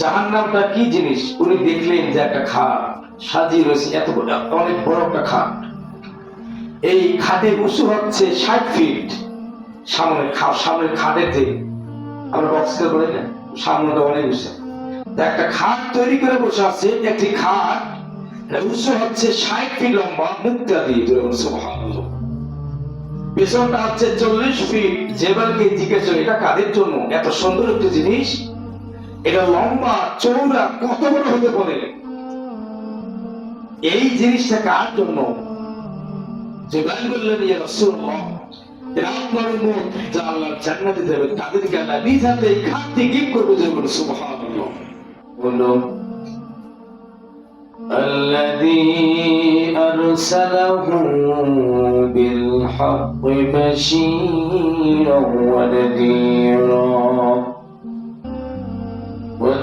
জাহান নামটা কি জিনিস? উনি দেখলেন যে একটা খাট সাজিয়ে রয়েছে, এত অনেক বড় একটা খাট। এই খাটের উঁচু হচ্ছে ষাট ফিট সামনের খাটের থেকে আমরা বক্স করে না, সামনেটা অনেক উঁচু। একটা খাট তৈরি করে বসে আছে, একটি খাট উঁচু হচ্ছে ষাট ফিট লম্বা মুক্তা দিয়ে। পেছনটা হচ্ছে চল্লিশ ফিট জেবালকে জিজ্ঞেস এটা কাদের জন্য? এত সুন্দর একটা জিনিস। এটা লম্বা চৌড়া কত বড় হতে পারে এই জিনিসটা কার জন্য জেবাল বললেন ইয়া রাসূলুল্লাহ এরা আপনার উম্মত যা আল্লাহর জান্নাতে যাবে তাদেরকে আল্লাহ নিজ হাতে এই খাদ্য গিফট করবে যে বলে সুবহানাল্লাহ বললো الذي أرسله بالحق بشيرا ونذيرا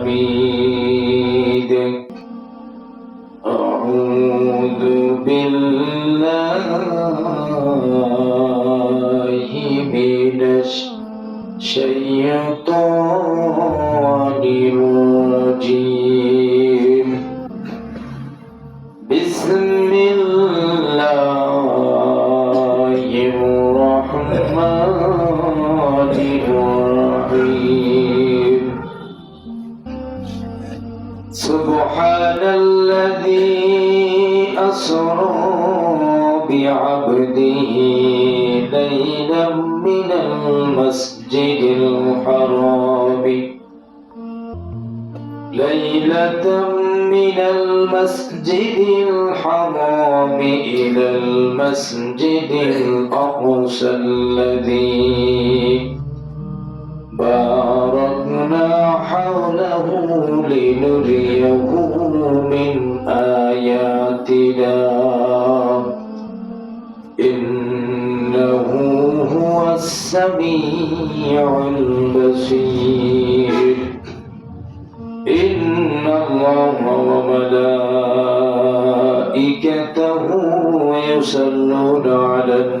الحميد الذي أسرى بعبده ليلا من المسجد الحرام. ليلة من المسجد الحرام إلى المسجد الأقصى الذي باركنا حوله لنريه من آياتنا. إنه هو السميع البصير. إن الله وملائكته يصلون على النبي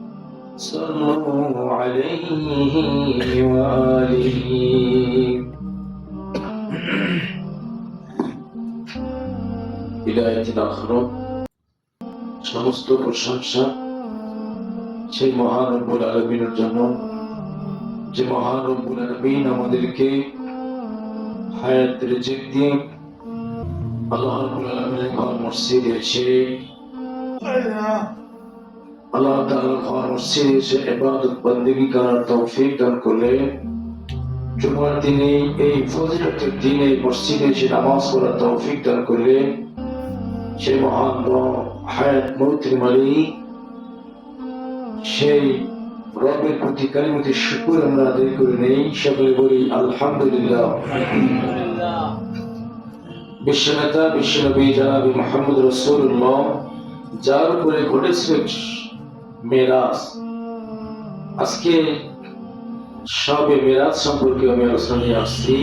صلوا عليه وآله বিদায়তিল আখরত সমস্ত প্রশংসা সেই মহান রব্বুল আলমিনের জন্য যে মহান রব্বুল আলমিন আমাদেরকে হায়াত রিজিক দিয়ে আল্লাহ রব্বুল আলমিনের ঘর মসজিদে এসে আল্লাহ মসজিদে এসে ইবাদত বন্দেগী করার তৌফিক দান করলে জুমার দিনে এই ফজিলতের দিনে মসজিদে এসে নামাজ পড়ার তৌফিক দান করলে সেই মহান হায়াত সেই রবের প্রতি কালিমতি শুকুর আমরা আদায় করে নেই। সকলে বলি, আলহামদুলিল্লাহ। বিশ্বনেতা, বিশ্বনবী জানাবি মোহাম্মদ রসুল্লাহ যার উপরে ঘটেছিল মেরাজ। আজকে সবে মেরাজ সম্পর্কে আমি আলোচনা আসছি।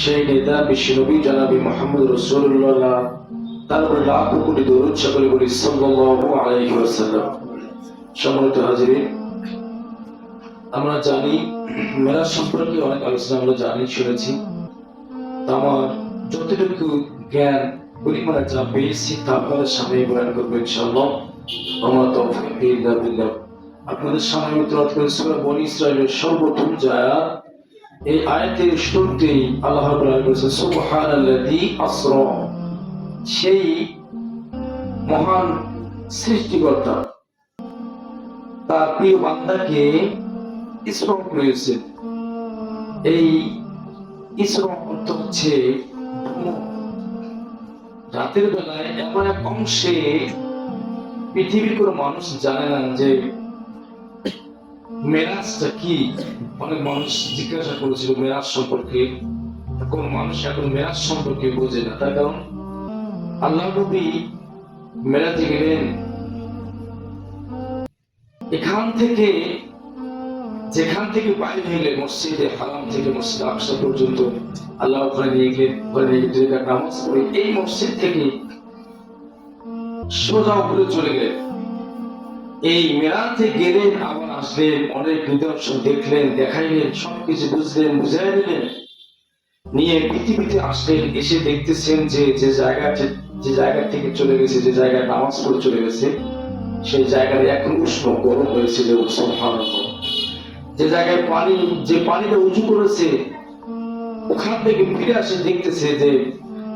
সেই নেতা বিশ্বনবী জানাবি মোহাম্মদ রসুল্লাহ তারপরে লাখ কোটি দরুদ সকলে বলি আলাইহি ওয়াসাল্লাম। সম্মানিত আমরা জানি মেরাজ সম্পর্কে অনেক আলোচনা আমরা জানি, শুনেছি। আমার যতটুকু জ্ঞান পরিমাণে যা পেয়েছি তা সামনে বয়ান করব ইনশাআল্লাহ। আমার তৌফিক ইল্লা আপনাদের সামনে তেলাওয়াত করে সূরা বনি সর্বপ্রথম আয়াত। এই আয়াতের শুরুতেই আল্লাহ বলেছেন, সুবহানাল্লাযী আসরা সেই মহান সৃষ্টিকর্তা, তার প্রিয় বান্দাকে ইসরা করেছেন এই ইসরা অর্থ হচ্ছে রাতের বেলায় এমন এক অংশে পৃথিবীর কোনো মানুষ জানে না যে মেরাজটা কি? অনেক মানুষ জিজ্ঞাসা করেছিল মেরাজ সম্পর্কে। কোন মানুষ এখন মেরাজ সম্পর্কে বোঝে না। তার কারণ, আল্লাহ নবী মেরাজে গেলেন। এখান থেকে, যেখান থেকে বাইরে হইলে মসজিদে, হারাম থেকে মসজিদ আকসা পর্যন্ত আল্লাহ ওখানে নিয়ে গেলেন, ওখানে নামাজ পড়ে এই মসজিদ থেকে সোজা উপরে চলে গেলেন। এই মেরাতে গেলেন, আবার আসলেন, অনেক নিদর্শন দেখলেন, দেখাইলেন, সবকিছু বুঝলেন, বুঝাই দিলেন। নিয়ে পৃথিবীতে আসলেন, এসে দেখতেছেন যে যে জায়গা যে জায়গা থেকে চলে গেছে, যে জায়গায় নামাজ পড়ে চলে গেছে, সেই জায়গাটা এখন উষ্ণ গরম হয়েছে যে উৎসব যে জায়গায় পানি, যে পানিটা উঁচু করেছে, ওখান থেকে ফিরে আসে দেখতেছে যে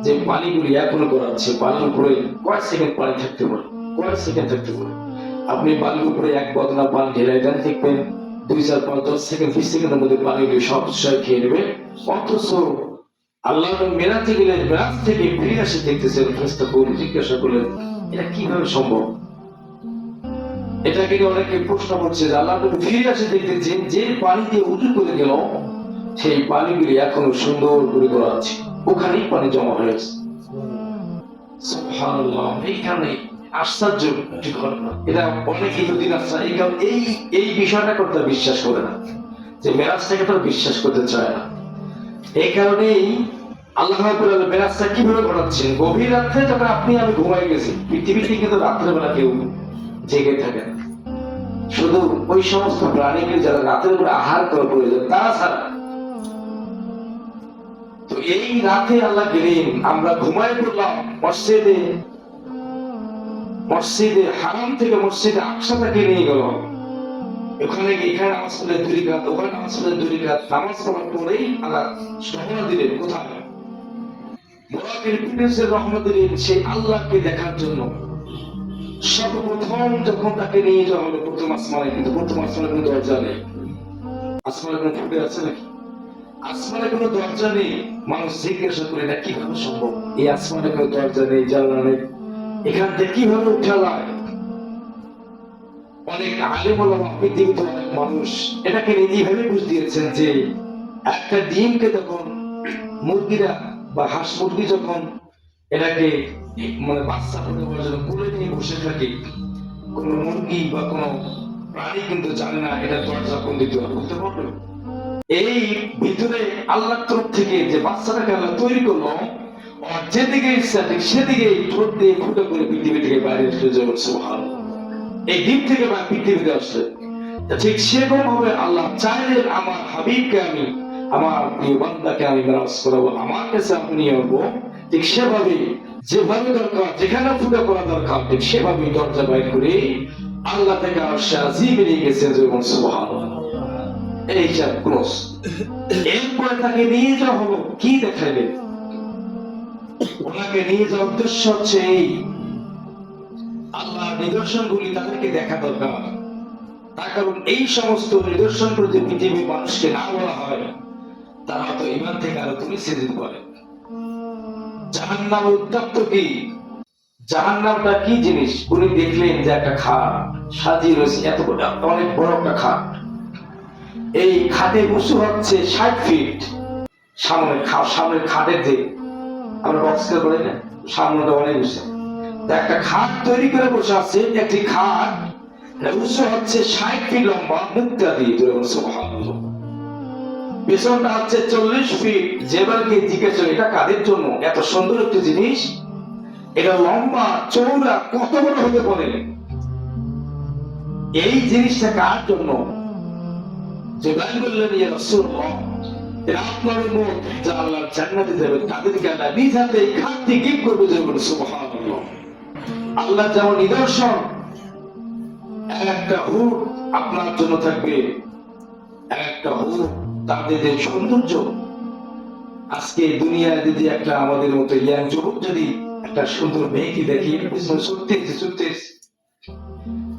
যে পানিগুলি এখনও করাচ্ছে পানির উপরে কয়েক সেকেন্ড পানি থাকতে পারে, কয়েক সেকেন্ড থাকতে পারে। আপনি বালির উপরে এক বদনা পানি ঢেলাই দেন, দেখবেন দুই, চার, পাঁচ, দশ সেকেন্ড, বিশ সেকেন্ডের মধ্যে পানিগুলি সব বিষয় খেয়ে নেবে। অথচ আল্লাহ মেরাতে মেরাজ থেকে ফিরে আসে দেখতেছেন কবুল জিজ্ঞাসা করলেন, এটা কীভাবে সম্ভব? এটাকে অনেকে প্রশ্ন করছে যে আল্লাহ ফিরে আসে দেখতেছেন, যে পানি দিয়ে উজু করে গেল, সেই পানিগুলি এখনও সুন্দর করে করা আছে। ওখানেই পানি জমা হয়েছে এইখানে আশ্চর্য একটি ঘটনা। এটা এই এই বিশ্বাস করে না, যে মেরাজটাকে তো বিশ্বাস করতে চায় না। এই কারণেই আল্লাহ মেরাজটা কীভাবে ঘটাচ্ছেন গভীর রাত্রে যখন আপনি আমি ঘুমাই গেছি পৃথিবীতে কিন্তু রাত্রেবেলা কেউ জেগে থাকে শুধু ওই সমস্ত প্রাণীকে যারা রাতের উপরে আহার করা প্রয়োজন, তারা ছাড়া তো এই রাতে আল্লাহ গেলেন, আমরা পড়লাম মসজিদে। মসজিদে হারাম থেকে মসজিদে গেল? ওখানে এখানে ওখানে নামাজ পড়ার পরেই আল্লাহ রহমত দিলেন, কোথায়? সেই আল্লাহকে দেখার জন্য। সর্বপ্রথম যখন তাকে নিয়ে যাওয়া হলো প্রথম আসমানে, কিন্তু প্রথম আসমানে কোনো দরজা নেই। আসমানে কোনো ফুটে আছে নাকি? আসমানে কোনো দরজা নেই। মানুষ জিজ্ঞাসা করে না কীভাবে সম্ভব? এই আসমানে কোনো দরজা নেই, জানলা নেই। এখান থেকে কীভাবে উঠা যায়? অনেক আগে পৃথিবীতে অনেক মানুষ এটাকে নিজে ভেবে বুঝ দিয়েছেন যে, একটা ডিমকে যখন মুরগিরা বা হাঁস মুরগি যখন এটাকে মানে বাচ্চা ফুটে নিয়ে বসে থাকে, কোন মুরগি বা কোন প্রাণী কিন্তু জানে না, এটা দরজা কোন দিতে বুঝতে পারবে এই ভিতরে আল্লাহর তরফ থেকে যে বাচ্চাটাকে আল্লাহ তৈরি করল যেদিকে ইচ্ছা ঠিক সেদিকে ঠোঁট দিয়ে ফুটে করে পৃথিবী থেকে বাইরে চলে যাবে, সুবহান। এই দ্বীপ থেকে বা পৃথিবীতে আসলে তা ঠিক সেরকম ভাবে আল্লাহ চাইলেন আমার হাবিবকে আমি, আমার বান্দাকে আমি মেরাজ করাবো আমার কাছে আমি নিয়ে আসব। ঠিক সেভাবে যেভাবে দরকার, যেখানে ফুটে করা দরকার, ঠিক সেভাবে দরজা বাইর করে আল্লাহ থেকে আশা আজিমে নিয়ে গেছে যেমন সুবহান এই হিসাব ক্লোজ এরপরে তাকে নিয়ে যাওয়া হলো, কি দেখাইলেন ওনাকে নিয়ে যাওয়ার উদ্দেশ্য হচ্ছে এই। আল্লাহ নিদর্শনগুলি তাদেরকে দেখা দরকার। তার কারণ এই সমস্ত নিদর্শন যদি পৃথিবীর মানুষকে না বলা হয়, তারা হয়তো ইমান থেকে আরও তুমি সেদিন করে জাহান নাম উত্তপ্ত কি? জাহান নামটা কি জিনিস? উনি দেখলেন যে একটা খাট, সাজিয়ে রয়েছে এত বড় অনেক বড় একটা খাট। এই খাটের উঁচু হচ্ছে ষাট ফিট সামনে খা- সামনের খাটের আমরা বক্স করে না সামনেটা অনেক উঁচু। একটা খাট তৈরি করে বসে আছে, একটি খাট উৎস হচ্ছে ষাট ফিট লম্বা, মুক্তা দিয়ে পেছনটা হচ্ছে চল্লিশ ফিট জেবালকে জিজ্ঞেস এটা কাদের জন্য? এত সুন্দর একটা জিনিস। এটা লম্বা চৌড়া কত বড় হতে পারে এই জিনিসটা কার জন্য? জেবাল বললেন ইয়া আপনার যা জান্নাতে তাদেরকে আল্লাহ নিজ হাতে এই গিফট করবে যেমন সুবহানাল্লাহ। আল্লাহ যেমন নিদর্শন, একটা হুট আপনার জন্য থাকবে, একটা হুট তাদের যে সৌন্দর্য। আজকে দুনিয়ায় যদি একটা আমাদের মতো ইয়াং যুবক যদি একটা সুন্দর মেয়েকে দেখি ছুটতেছি ছুটতেছি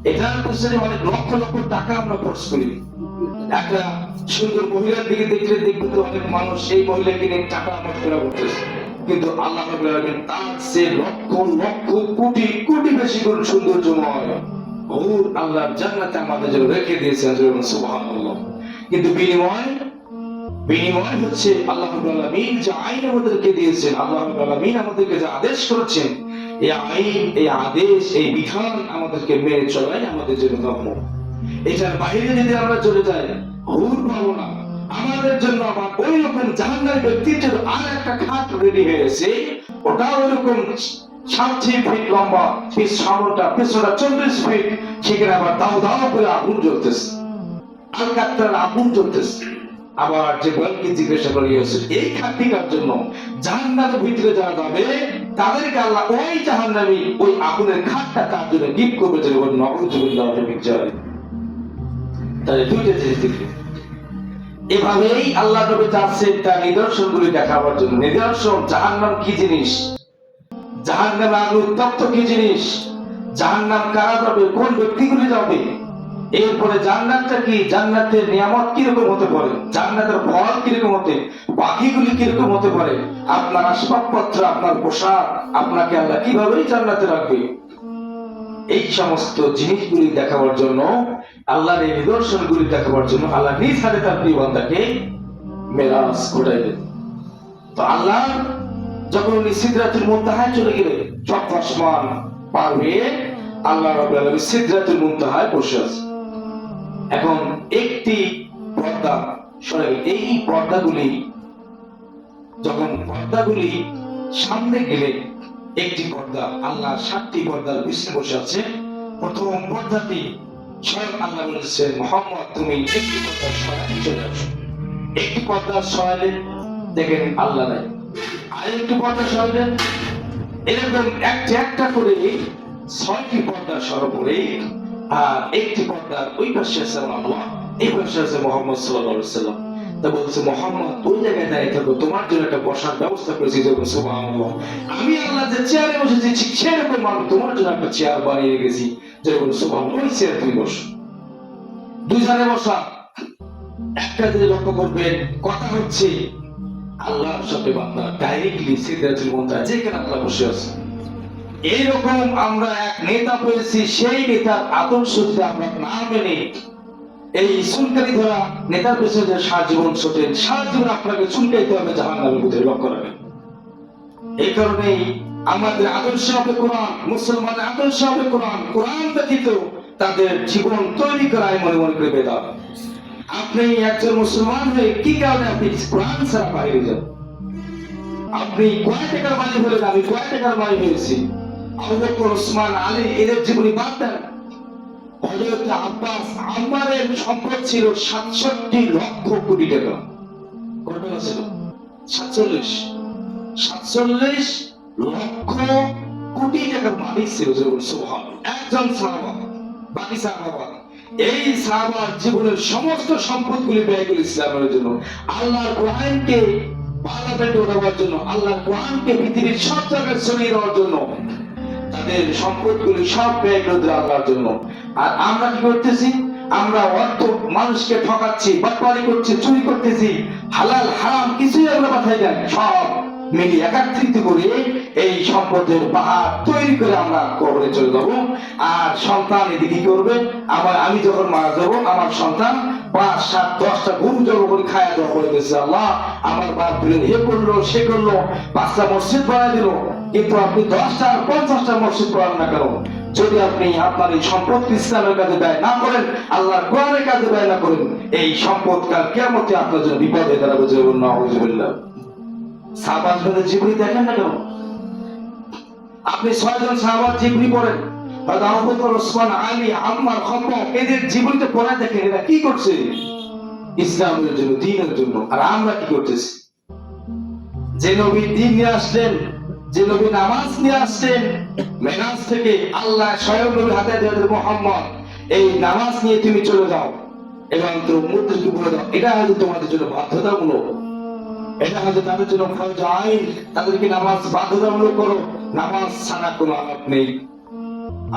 এটার পিছনে অনেক লক্ষ লক্ষ টাকা আমরা খরচ করি। একটা সুন্দর মহিলার দিকে দেখলে দেখবে তো অনেক মানুষ সেই মহিলাকে নিয়ে টাকা ফেরা করতেছে কিন্তু আল্লাহ তার সে লক্ষ লক্ষ, কোটি কোটি বেশি গুণ সৌন্দর্যময় হুর আল্লাহর জান্নাতে আমাদের জন্য রেখে দিয়েছেন সুবহানাল্লাহ। কিন্তু বিনিময় বিনিময় হচ্ছে আল্লাহ আলামিন যে আইন আমাদেরকে দিয়েছেন, আল্লাহ আলামিন আমাদেরকে যে আদেশ করেছেন, এই আইন, এই আদেশ, এই বিধান আমাদেরকে মেনে চলাই আমাদের জন্য ধর্ম। এটার বাইরে যদি আমরা চলে যাই, হুর পাবো না। আমাদের জন্য আবার ওই রকম ব্যক্তির জন্য আর একটা খাট রেডি হয়েছে ওটা ওইরকম ষাটটি ফিট লম্বা পিস সামনটা চল্লিশ ফিট সেখানে আবার দাও দাও করে আগুন জ্বলতেছে। আগুন জ্বলতেছে। আবার যে বলকে জিজ্ঞাসা করি এই খাদ্যিকার জন্য জাহান্নামের ভিতরে যারা যাবে, তাদেরকে আল্লাহ ওই ওই আগুনের খাটটা তার জন্য গিফট করবে যে বল নবজুবিল্লাহ বিজয় তাহলে দুইটা জিনিস দেখি। এভাবেই আল্লাহ নবী চাচ্ছেন তার নিদর্শনগুলি দেখাবার জন্য। নিদর্শন, জাহান্নাম কি জিনিস? জাহান্নাম আগুন উত্তপ্ত কি জিনিস? জাহান্নাম কারা যাবে কোন ব্যক্তিগুলি যাবে? এরপরে জান্নাতটা কি? জান্নাতের নিয়ামত কীরকম হতে পারে? জান্নাতের ফল কীরকম হতে? পাখিগুলি কীরকম হতে পারে? আপনার আসবাবপত্র, আপনার পোশাক, আপনাকে আল্লাহ কীভাবে জান্নাতে রাখবে? এই সমস্ত জিনিসগুলি দেখাবার জন্য আল্লাহর এই নিদর্শনগুলি দেখাবার জন্য আল্লাহ নিজ হাতে তার প্রিয় বান্দাকে মেরাজ ঘটাইলেন তো আল্লাহ যখন উনি সিদ্ধাতুল মুনতাহায় চলে গেলেন, সব আসমান পার হয়ে আল্লাহ রাব্বুল আলামিন সিদ্ধাতুল মুনতাহায় বসে আছে এখন একটি পর্দা সরে গেল। এই পর্দাগুলি যখন পর্দাগুলি সামনে গেলে, একটি পর্দা আল্লাহ সাতটি পর্দার পিছনে বসে আছে প্রথম পর্দাটি স্বয়ং আল্লাহ বলেছেন, মোহাম্মদ, তুমি একটি পর্দার সহায় চলে আসো একটি পর্দার সহায় দেখেন আল্লাহ নাই। আর একটি পর্দা সহায় এরকম একটা একটা করে ছয়টি পর্দা সর্বোপরি আর একটি পর্দার ওই পাশে আছে আল্লাহ, এই পাশে আছে মোহাম্মদ আলাইহি সাল্লাম তা বলছে, মোহাম্মদ, ওই জায়গায় দাঁড়িয়ে থাকো, তোমার জন্য একটা বসার ব্যবস্থা করেছি। আমি আল্লাহ যে চেয়ারে বসেছি, ঠিক সেরকম আমি তোমার জন্য একটা চেয়ার বানিয়ে রেখেছি। যেরকম সুবহানাল্লাহ ওই চেয়ারে তুমি বসো। দুইজনে বসা। একটা যদি লক্ষ্য করবেন, কথা হচ্ছে আল্লাহর সাথে বান্দা ডাইরেক্টলি যেখানে বসে আছে। এইরকম আমরা এক নেতা পেয়েছি, সেই নেতার আদর্শ যদি আমরা না মেনে এই চুলকানি ধরা নেতার পেছনে যে সারা জীবন ছোটেন, সারা জীবন আপনাকে চুলকাইতে হবে জাহান মধ্যে লক্ষ্য রাখবেন এই কারণেই আমাদের আদর্শ হবে কোরআন, মুসলমানের আদর্শ হবে কোরআন কোরআন ব্যতীত তাদের জীবন তৈরি করায় মনে মনে করে বেদা। আপনি একজন মুসলমান হয়ে কি কারণে আপনি কোরআন ছাড়া বাইরে যান? আপনি কয় টাকার মালিক হলেন? আমি কয় টাকার মালিক হয়েছি। আবু বকর ওসমান আলী এদের জীবনী বাদ দেন। হযরত আব্বাস আম্মারের সম্পদ ছিল সাতষট্টি লক্ষ কোটি টাকা। কত ছিল? সাতচল্লিশ। সাতচল্লিশ লক্ষ কোটি এই সাহাবার জীবনের সমস্ত ব্যয় করে ইসলামের জন্য, আল্লাহর কোরআনকে জন্য, আল্লাহর কোরআনকে পৃথিবীর সব জায়গায় ছড়িয়ে দেওয়ার জন্য, তাদের সব ব্যয় করে জন্য। আর আমরা কি করতেছি? আমরা অর্থ মানুষকে ঠকাচ্ছি, বাটপারি করছি, চুরি করতেছি, হালাল, হারাম কিছুই আমরা মাথায় সব মিলিয়ে একাত্রিত করে এই সম্পদের পাহাড় তৈরি করে আমরা কবরে চলে যাব। আর সন্তান এদিকে করবে? আবার আমি যখন মারা যাব, আমার সন্তান পাঁচ, সাত, দশটা গরু জব করে করে দিয়েছে আল্লাহ। আমার বাপ দিলেন এ করল সে করল, পাঁচটা মসজিদ দিল। কিন্তু আপনি দশটা পঞ্চাশটা মসজিদ বানান না কেন? যদি আপনি আপনার এই সম্পদ ইসলামের ব্যয় না করেন, আল্লাহর কোরআনের কাজে ব্যয় না করেন, এই সম্পদ কাল কেমতে আপনার জন্য বিপদ হয়ে দাঁড়াবে যে নজরুল্লাহ সাবাস বেঁধে জীবনী দেখেন না কেন? আপনি ছয়জন সাহাবার জীবনী পড়েন হয়তো আবু বকর, ওসমান আলী আম্মার খব্বা এদের জীবনীতে পড়া দেখেন এরা কি করছে? ইসলামের জন্য দিনের জন্য। আর আমরা কি করতেছি? যে নবী দিন নিয়ে আসলেন যে নবী নামাজ নিয়ে আসছেন মেরাজ থেকে আল্লাহ স্বয়ং নবীর হাতে দিয়ে মোহাম্মদ এই নামাজ নিয়ে তুমি চলে যাও। এবং তুমি মুদ্রিকে বলে দাও। এটা হয়তো তোমাদের জন্য বাধ্যতামূলক। এটা তাদের জন্য ফরজ আইন তাদেরকে নামাজ বাধ্যতামূলক করো। নামাজ ছাড়া কোনো আলাপ নেই।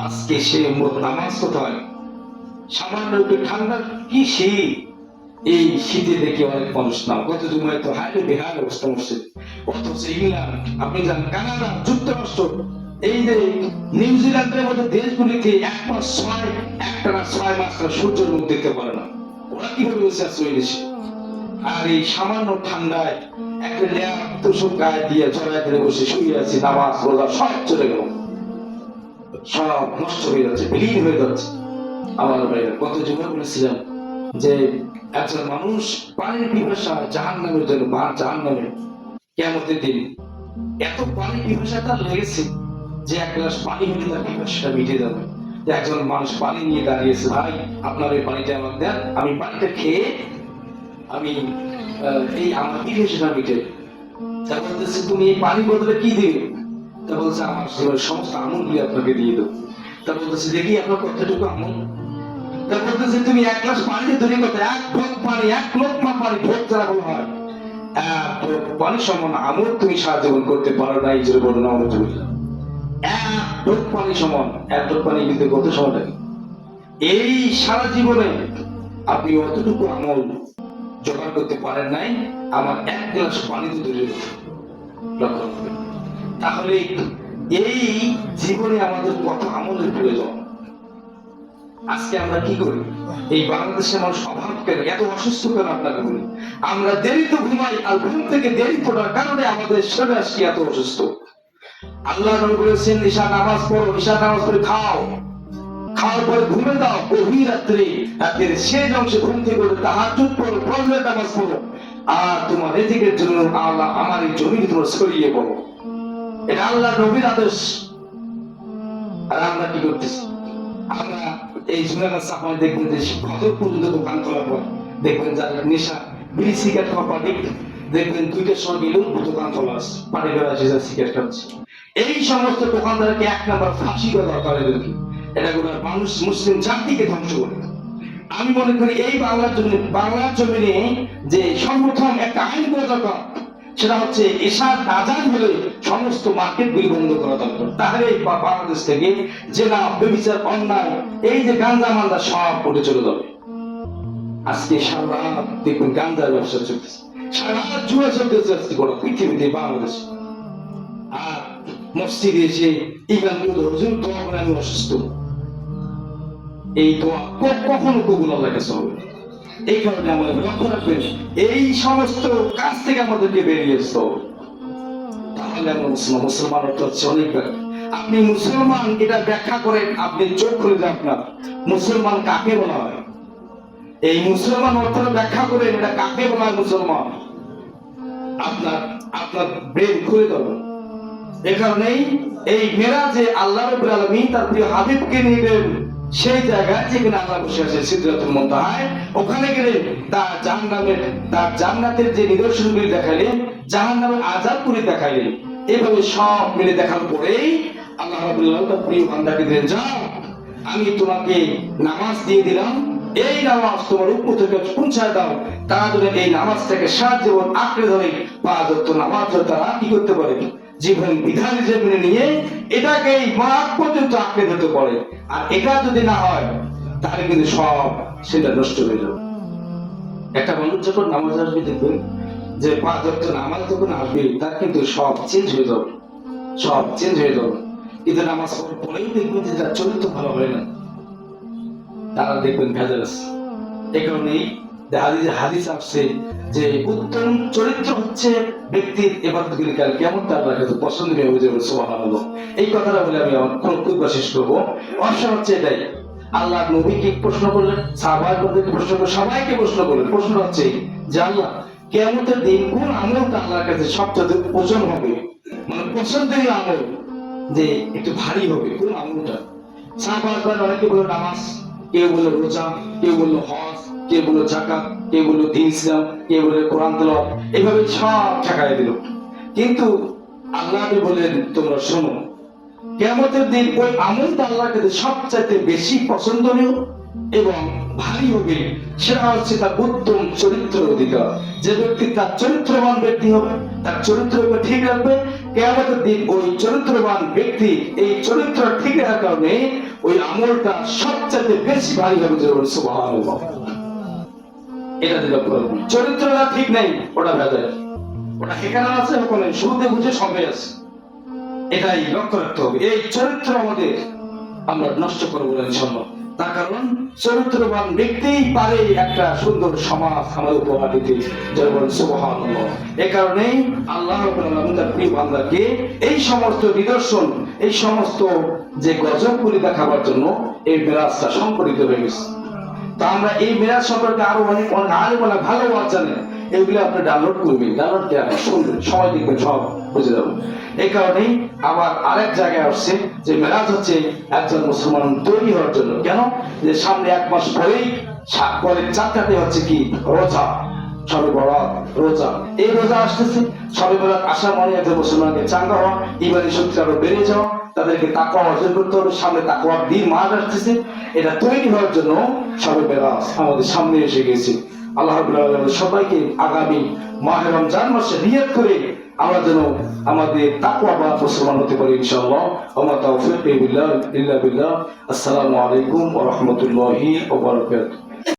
আজকে সে নামাজ কোথায়? সামান্য একটু ঠান্ডা, কি এই শীতে অনেক মানুষ জুমায় তো হাইলে বেহাল অবস্থা মসজিদ ইংল্যান্ড, আপনি জানেন, কানাডা, যুক্তরাষ্ট্র, এই যে নিউজিল্যান্ডের মতো এক মাস ছয় একটানা ছয় মাস সূর্যের মুখ দেখতে পারে না। ওরা কীভাবে বসে আছে ওই দেশে? আর এই সামান্য ঠান্ডায় একটা গায়ে দিয়ে জড়ায় ধরে বসে শুয়ে আছি, নামাজ রোজা সব চলে গেল। সব নষ্ট হয়ে যাচ্ছে, বিলীন হয়ে যাচ্ছে। আমার কত বলেছিলাম যে একজন মানুষ পানির পিপাসা জাহান নামের জন্য, বা জাহান কেমতের দিন এত পানি পিপাসা তার লেগেছে যে এক গ্লাস পানি হলে তার পিপাসাটা মিটে যাবে একজন মানুষ পানি নিয়ে দাঁড়িয়েছে ভাই, আপনার এই পানিটা আমাকে দেন, আমি পানিটা খেয়ে আমি আহ, এই আমার পিপাসাটা মিটে তা বলতেছে তুমি এই পানি বদলে কি দিবে তা বলছে আমার সমস্ত আপনাকে দিয়ে দেবো। তা বলতেছে দেখি আপনার তা বলতেছে তুমি এক গ্লাস পানিতে তৈরি করতে এক ঢোক পানি এক পানি ঢোক যারা বলা হয় পানি সমান আমল তুমি সাহায্য করতে পারো না এই জন্য বলো না এক পানি সমান এক পানি কত সময় লাগে এই সারা জীবনে আপনি অতটুকু আমল জোগাড় করতে পারেন নাই, আমার এক গ্লাস পানিতে করবেন। তাহলে এই জীবনে আমাদের কত আমলের প্রয়োজন? আজকে আমরা কি করি? এই বাংলাদেশে মানুষ অভাব কেন? এত অসুস্থ কেন আপনাকে বলি? আমরা দেরিতে ঘুমাই আর ঘুম থেকে দেরি পড়ার কারণে আমাদের শরীর আজকে এত অসুস্থ। আল্লাহ নবী বলেছেন ঈশা নামাজ পড়ো ঈশা নামাজ পড়ে খাও। ঘুমে দাও গভীর রাত্রে। রাতের শেষ অংশে ঘুম থেকে উঠে তাহাজ্জুদ পড়ো ফজরের নামাজ পড়ো। আর তোমার জন্য আল্লাহ আমার এই জমিকে ছড়িয়ে পড়ো এটা আল্লাহ নবীর আদেশ। আর আমরা কি করতেছি? আমরা এই দেখবেন যে কত পর্যন্ত দোকান খোলা পর দেখবেন যারা নেশা, বিড়ি, সিগারেট খাওয়া দেখবেন দুইটার সময় দোকান খোলা আছে সিগারেট খাচ্ছে। এই সমস্ত দোকানদারকে এক নাম্বার ফাঁসি দেওয়া দরকার এটা কোনো মানুষ, মুসলিম জাতিকে ধ্বংস করে আমি মনে করি এই বাংলার জন্য বাংলার জমিনে যে সর্বপ্রথম একটা আইন করা দরকার, সেটা হচ্ছে এসার আজান হলে সমস্ত মার্কেট গুলি বন্ধ করা দরকার। তাহলে বাংলাদেশ থেকে না বেবিচার, অন্যায়, এই যে গাঞ্জা মান্দা সব উঠে চলে যাবে। আজকে সারা দেখুন গাঞ্জার ব্যবসা চলতেছে। সারা জুয়া চলতেছে আজকে গোটা পৃথিবীতে, বাংলাদেশ। আর মসজিদে এসে ইমান আমি অসুস্থ। এই দোয়া কখনো কবুল আল্লাহ কাছে হবে এই কারণে আমাদের লক্ষ্য রাখবেন, এই সমস্ত কাজ থেকে আমাদেরকে বেরিয়ে আসতে তাহলে আমরা মুসলমান মুসলমান অর্থ হচ্ছে অনেক। আপনি মুসলমান, এটা ব্যাখ্যা করেন, আপনি চোখ খুলে দেন আপনার। মুসলমান কাকে বলা হয়। এই মুসলমান ব্যাখ্যা এটা কাকে বলা হয় মুসলমান। আপনার আপনার ব্রেন খুলে দেবেন এ কারণেই এই মেরাজে আল্লাহ রাব্বুল আলামিন তার প্রিয় হাবিবকে নিলেন। সেই জায়গায় যেখানে আল্লাহ বসে আছে, সিদরাতুল মুনতাহায় ওখানে গেলে তার জাহান্নামের তার জান্নাতের যে নিদর্শনগুলি দেখালেন জাহান্নামের আযাবগুলি দেখালেন এভাবে সব মিলে দেখার পরেই আল্লাহ রাব্বুল আলামিন তার প্রিয় দিলেন যাও আমি তোমাকে নামাজ দিয়ে দিলাম। এই নামাজ তোমার উপর থেকে পৌঁছায় দাও। তারা যদি এই নামাজটাকে জীবন আঁকড়ে ধরে পাঁচ অক্ট নামাজ তারা কি করতে পারে? জীবন বিধান হিসেবে মেনে নিয়ে এটাকে এই মাঠ পর্যন্ত আঁকড়ে ধরতে পারে আর এটা যদি না হয়, তাহলে কিন্তু সব সেটা নষ্ট হয়ে যাবে। একটা মানুষ যখন নামাজ আসবে দেখবেন, যে পাঁচ অক্ট নামাজ যখন আসবে, তার কিন্তু সব চেঞ্জ হয়ে যাবে। সব চেঞ্জ হয়ে যাবে। কিন্তু নামাজ পড়ার পরেই দেখবেন যে তার চরিত্র ভালো হয় না। তারা দেখবেন ভেজাল আছে। এই কারণেই হাদিস আসছে যে উত্তম চরিত্র হচ্ছে ব্যক্তির এবার কাল কেমন তার সুবহানাল্লাহ। এই কথাটা বলে আমি আমার শেষ করব। হচ্ছে এটাই। আল্লাহ নবীকে প্রশ্ন করলেন? সাহাবাদেরকে প্রশ্ন করলেন? সবাইকে প্রশ্ন করলেন। প্রশ্ন হচ্ছে যে আল্লাহ কেমতের দিন কোন আমলটা আল্লাহর কাছে সবচেয়ে ওজন হবে? মানে পছন্দের আমল যে একটু ভারী হবে, কোন আমলটা? সাহাবাদ অনেকে বলল নামাজ, কেউ বলল রোজা, কেউ বলল হজ কেউ বলল জাকাত কেউ বলল দিন ইসলাম কেউ বলল কোরআন তেলাওয়াত এইভাবে সব ঠেকায় দিল। কিন্তু আল্লাহ বলেন তোমরা শোনো কেমতের দিন ওই আমলটা আল্লাহর কাছে সবচাইতে বেশি পছন্দনীয় এবং ভারী হবে। সেটা হচ্ছে তার উত্তম চরিত্র অধিকার। যে ব্যক্তি তার চরিত্রবান ব্যক্তি হবে, তার চরিত্র ঠিক রাখবে। কেমতের দিন ওই চরিত্রবান ব্যক্তি এই চরিত্র ঠিক রাখার কারণে ওই আমলটা সবচাইতে বেশি ভারী হবে সুবহানাল্লাহ। এটা দিল চরিত্রটা ঠিক নেই, ওটা ভেজাল ওটা এখানে আছে, ওখানে শুরুতে বুঝে সঙ্গে আছে। এটাই লক্ষ্য রাখতে হবে। এই চরিত্র আমাদের আমরা নষ্ট করব না ইনশাল্লাহ তার কারণ, চরিত্রবান ব্যক্তিই পারে একটা সুন্দর সমাজ আমাদের উপহার দিতে যেমন সুবহান এ কারণেই আল্লাহ তার এই সমস্ত নিদর্শন, এই সমস্ত যে গজবগুলি দেখাবার জন্য এই মেরাজটা সংকলিত হয়ে গেছে। তো আমরা এই মেরাজ সম্পর্কে আরও অনেক অনেক আরও বলা ভালো ওয়াজ জানেন। এগুলো আপনি ডাউনলোড করবেন। ডাউনলোড আপনি শুনবেন। সময় দেখবেন, সব বুঝে যাবেন। এই কারণেই আবার আরেক জায়গায় আসছে যে মেরাজ হচ্ছে একজন মুসলমান তৈরি হওয়ার জন্য। কেন? যে সামনে এক মাস পরেই পরের চারটাতে হচ্ছে কি? রোজা। সবে বরাত, রোজা। এই রোজা আসতেছে। সবে বরাত আসার মানে একজন মুসলমানকে চাঙ্গা হওয়া ইমানি শক্তি আরও বেড়ে যাওয়া। তাদেরকে তাকওয়া অর্জন করতে হবে, সামনে তাকওয়ার দিন মাস আসতেছে। এটা তৈরি হওয়ার জন্য সবে বেরাত আমাদের সামনে এসে গেছে। আল্লাহ সবাইকে আগামী মাহে রমজান মাসে নিয়ত করে আমরা যেন আমাদের তাকুয়া বা মুসলমান হতে পারি ইনশাআল্লাহ। ওয়া তাওফিক ইল্লা বিল্লাহ। আসসালামু আলাইকুম ওয়া রাহমাতুল্লাহি